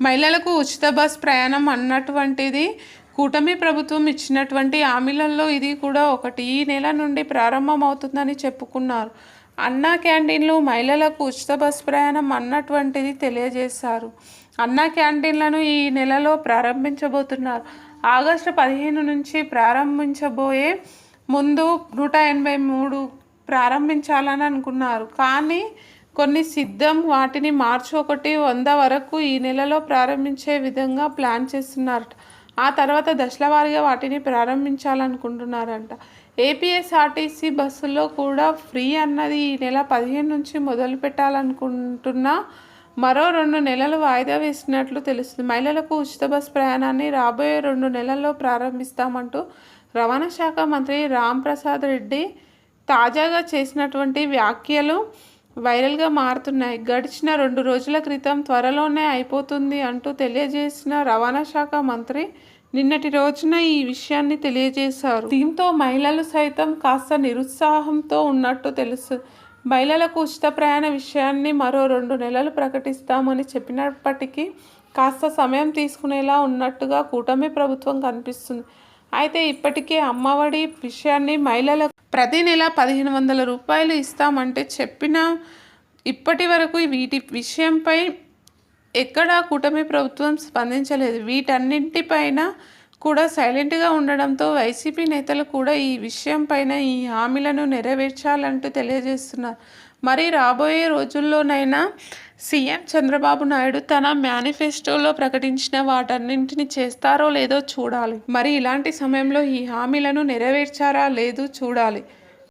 మహిళలకు ఉచిత బస్ ప్రయాణం అన్నటువంటిది కూటమి ప్రభుత్వం ఇచ్చినటువంటి హామీలలో ఇది కూడా ఒకటి. ఈ నెల నుండి ప్రారంభమవుతుందని చెప్పుకున్నారు. అన్నా క్యాంటీన్లు మహిళలకు ఉచిత బస్ ప్రయాణం అన్నటువంటిది తెలియజేశారు. అన్నా క్యాంటీన్లను ఈ నెలలో ప్రారంభించబోతున్నారు. ఆగస్టు పదిహేను నుంచి ప్రారంభించబోయే ముందు నూట ఎనభై మూడు ప్రారంభించాలని అనుకున్నారు. కానీ కొన్ని సిద్ధం వాటిని మార్చి ఒకటి వంద వరకు ఈ నెలలో ప్రారంభించే విధంగా ప్లాన్ చేస్తున్నారట. ఆ తర్వాత దశలవారీగా వాటిని ప్రారంభించాలనుకుంటున్నారంట. ఏపీఎస్ఆర్టీసీ బస్సుల్లో కూడా ఫ్రీ అన్నది ఈ నెల పదిహేను నుంచి మొదలు పెట్టాలనుకుంటున్నా మరో రెండు నెలలు వాయిదా వేసినట్లు తెలుస్తుంది. మహిళలకు ఉచిత బస్ ప్రయాణాన్ని రాబోయే రెండు నెలల్లో ప్రారంభిస్తామంటూ రవాణా శాఖ మంత్రి రామ్ ప్రసాద్ రెడ్డి తాజాగా చేసినటువంటి వ్యాఖ్యలు వైరల్గా మారుతున్నాయి. గడిచిన రెండు రోజుల క్రితం త్వరలోనే అయిపోతుంది అంటూ తెలియజేసిన రవాణా శాఖ మంత్రి నిన్నటి రోజున ఈ విషయాన్ని తెలియజేశారు. దీంతో మహిళలు సైతం కాస్త నిరుత్సాహంతో ఉన్నట్టు తెలుసు. మహిళలకు ఉచిత ప్రయాణ విషయాన్ని మరో రెండు నెలలు ప్రకటిస్తామని చెప్పినప్పటికీ కాస్త సమయం తీసుకునేలా ఉన్నట్టుగా కూటమి ప్రభుత్వం కనిపిస్తుంది. అయితే ఇప్పటికే అమ్మఒడి విషయాన్ని మహిళలకు ప్రతి నెల పదిహేను వందల రూపాయలు ఇస్తామంటే చెప్పిన ఇప్పటి వరకు వీటి విషయంపై ఎక్కడా కూటమి ప్రభుత్వం స్పందించలేదు. వీటన్నింటిపైన కూడా సైలెంట్గా ఉండడంతో వైసీపీ నేతలు కూడా ఈ విషయంపైన ఈ హామీలను నెరవేర్చాలంటూ తెలియజేస్తున్నారు. మరి రాబోయే రోజుల్లోనైనా సీఎం చంద్రబాబు నాయుడు తన మేనిఫెస్టోలో ప్రకటించిన వాటన్నింటిని చేస్తారో లేదో చూడాలి. మరి ఇలాంటి సమయంలో ఈ హామీలను నెరవేర్చారా? లేదు చూడాలి.